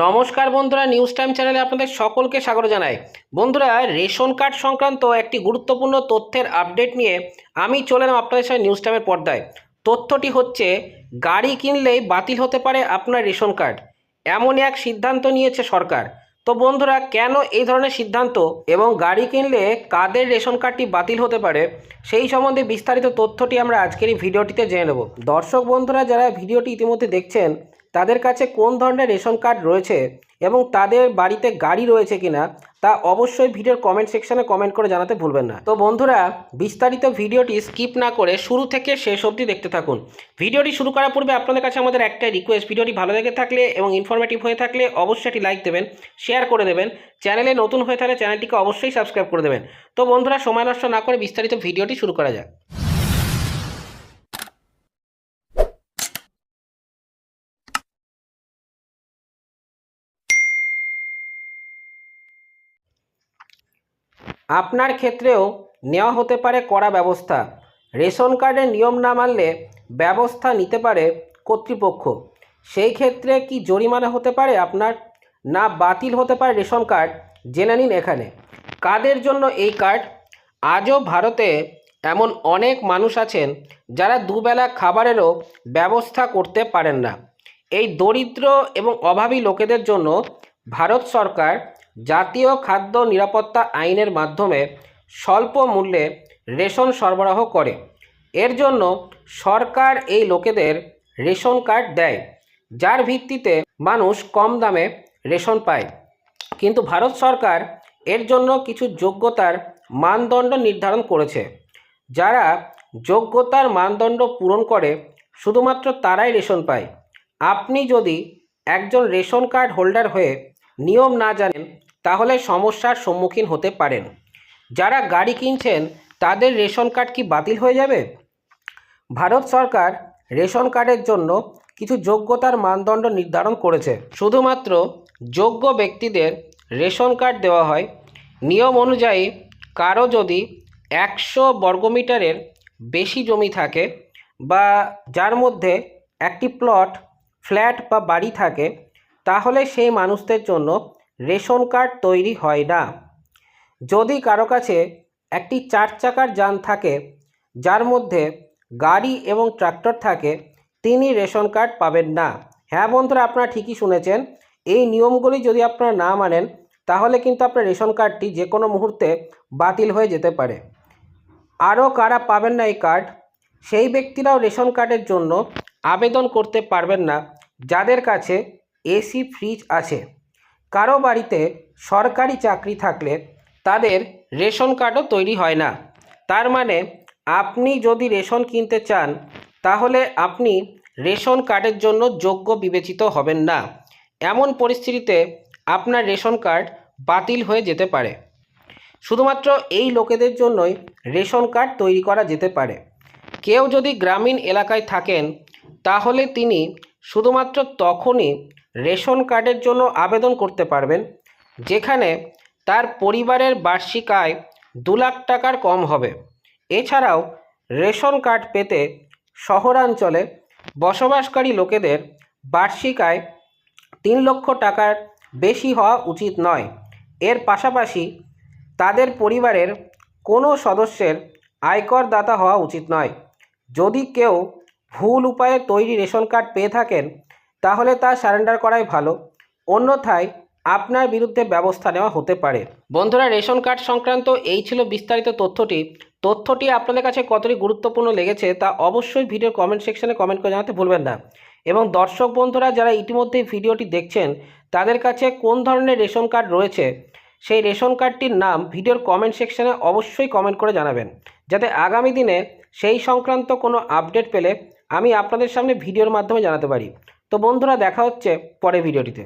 নমস্কার বন্ধুরা news time চ্যানেলে আপনাদের সকলকে স্বাগত জানাই। বন্ধুরা, রেশন কার্ড সংক্রান্ত একটি গুরুত্বপূর্ণ তথ্যের আপডেট নিয়ে আমি চলে এলাম আপনাদের সাথে নিউজ টাইমের পর্দায়। তথ্যটি হচ্ছে, গাড়ি কিনলেই বাতিল হতে পারে আপনার রেশন কার্ড। এমন এক সিদ্ধান্ত নিয়েছে সরকার। তো বন্ধুরা, কেন এই ধরনের সিদ্ধান্ত এবং গাড়ি কিনলে কাদের রেশন কার্ডটি বাতিল হতে পারে, সেই সম্বন্ধে বিস্তারিত তথ্যটি আমরা আজকের এই ভিডিওটিতে জেনে নেব। দর্শক বন্ধুরা, যারা ভিডিওটি ইতিমধ্যে দেখছেন তাদের কাছে কোন ধরনের রেশন কার্ড রয়েছে এবং তাদের বাড়িতে গাড়ি রয়েছে কিনা, তা অবশ্যই ভিডিওর কমেন্ট সেকশনে কমেন্ট করে জানাতে ভুলবেন না। তো বন্ধুরা, বিস্তারিত ভিডিওটি স্কিপ না করে শুরু থেকে শেষ অবধি দেখতে থাকুন। ভিডিওটি শুরু করার পূর্বে আপনাদের কাছে আমাদের একটাই রিকোয়েস্ট ভিডিওটি ভালো লেগে থাকলে এবং ইনফরমেটিভ হয়ে থাকলে অবশ্যই একটি লাইক দেবেন শেয়ার করে দেবেন। চ্যানেলে নতুন হয়ে থাকলে চ্যানেলটিকে অবশ্যই সাবস্ক্রাইব করে দেবেন। তো বন্ধুরা, সময় নষ্ট না করে বিস্তারিত ভিডিওটি শুরু করা যাক। আপনার ক্ষেত্রেও নেওয়া হতে পারে কড়া ব্যবস্থা। রেশন কার্ডের নিয়ম না মানলে ব্যবস্থা নিতে পারে কর্তৃপক্ষ। সেই ক্ষেত্রে কি জরিমানা হতে পারে আপনার? না, বাতিল হতে পারে রেশন কার্ড। জেনে নিন এখানে। কাদের জন্য এই কার্ড? আজও ভারতে এমন অনেক মানুষ আছেন যারা দুবেলা খাবারেরও ব্যবস্থা করতে পারেন না। এই দরিদ্র এবং অভাবী লোকেদের জন্য ভারত সরকার জাতীয় খাদ্য নিরাপত্তা আইনের মাধ্যমে স্বল্প মূল্যে রেশন সরবরাহ করে। এর জন্য সরকার এই লোকেদের রেশন কার্ড দেয়, যার ভিত্তিতে মানুষ কম দামে রেশন পায়। কিন্তু ভারত সরকার এর জন্য কিছু যোগ্যতার মানদণ্ড নির্ধারণ করেছে। যারা যোগ্যতার মানদণ্ড পূরণ করে, শুধুমাত্র তারাই রেশন পায়। আপনি যদি একজন রেশন কার্ড হোল্ডার হয়ে নিয়ম না জানেন, তাহলে সমস্যার সম্মুখীন হতে পারেন। যারা গাড়ি কিনছেন, তাদের রেশন কার্ড কি বাতিল হয়ে যাবে? ভারত সরকার রেশন কার্ডের জন্য কিছু যোগ্যতার মানদণ্ড নির্ধারণ করেছে। শুধুমাত্র যোগ্য ব্যক্তিদের রেশন কার্ড দেওয়া হয়। নিয়ম অনুযায়ী, কারও যদি একশো বর্গমিটারের বেশি জমি থাকে বা যার মধ্যে একটি প্লট, ফ্ল্যাট বা বাড়ি থাকে তাহলে সেই মানুষদের জন্য রেশন কার্ড তৈরি হয় না। যদি কারও কাছে একটি চার চাকার যান থাকে, যার মধ্যে গাড়ি এবং ট্রাক্টর থাকে, তিনি রেশন কার্ড পাবেন না। হ্যাঁ বন্ধুরা, আপনারা ঠিকই শুনেছেন। এই নিয়মগুলি যদি আপনারা না মানেন, তাহলে কিন্তু আপনার রেশন কার্ডটি যে কোনো মুহূর্তে বাতিল হয়ে যেতে পারে। আরও কারা পাবেন না এই কার্ড? সেই ব্যক্তিরাও রেশন কার্ডের জন্য আবেদন করতে পারবেন না। যাদের কাছে এসি ফ্রিজ আছে। কারও বাড়িতে সরকারি চাকরি থাকলে তাদের রেশন কার্ডও তৈরি হয় না। তার মানে আপনি যদি রেশন কিনতে চান, তাহলে আপনি রেশন কার্ডের জন্য যোগ্য বিবেচিত হবেন না। এমন পরিস্থিতিতে আপনার রেশন কার্ড বাতিল হয়ে যেতে পারে। শুধুমাত্র এই লোকেদের জন্যই রেশন কার্ড তৈরি করা যেতে পারে। কেউ যদি গ্রামীণ এলাকায় থাকেন, তাহলে তিনি শুধুমাত্র তখনই রেশন কার্ডের জন্য আবেদন করতে পারবেন, যেখানে তার পরিবারের বার্ষিক আয় দু লাখ টাকার কম হবে। এছাড়াও রেশন কার্ড পেতে শহরাঞ্চলে বসবাসকারী লোকেদের বার্ষিক আয় তিন লক্ষ টাকার বেশি হওয়া উচিত নয়। এর পাশাপাশি তাদের পরিবারের কোনো সদস্যের আয়কর দাতা হওয়া উচিত নয়। যদি কেউ ভুল উপায়ে তৈরি রেশন কার্ড পেয়ে থাকেন তাহলে তা সারেন্ডার করাই ভালো। অন্যথায় আপনার বিরুদ্ধে ব্যবস্থা নেওয়া হতে পারে। বন্ধুরা, রেশন কার্ড সংক্রান্ত এই ছিল বিস্তারিত তথ্যটি। তথ্যটি আপনাদের কাছে কতটি গুরুত্বপূর্ণ লেগেছে তা অবশ্যই ভিডিওর কমেন্ট সেকশনে কমেন্ট করে জানাতে ভুলবেন না। এবং দর্শক বন্ধুরা, যারা ইতিমধ্যে ভিডিওটি দেখছেন, তাদের কাছে কোন ধরনের রেশন কার্ড রয়েছে, সেই রেশন কার্ডটির নাম ভিডিওর কমেন্ট সেকশনে অবশ্যই কমেন্ট করে জানাবেন। যাতে আগামী দিনে সেই সংক্রান্ত কোনো আপডেট পেলে আমি আপনাদের সামনে ভিডিওর মাধ্যমে জানাতে পারি। তো বন্ধুরা দেখা হচ্ছে পরে ভিডিওটিতে।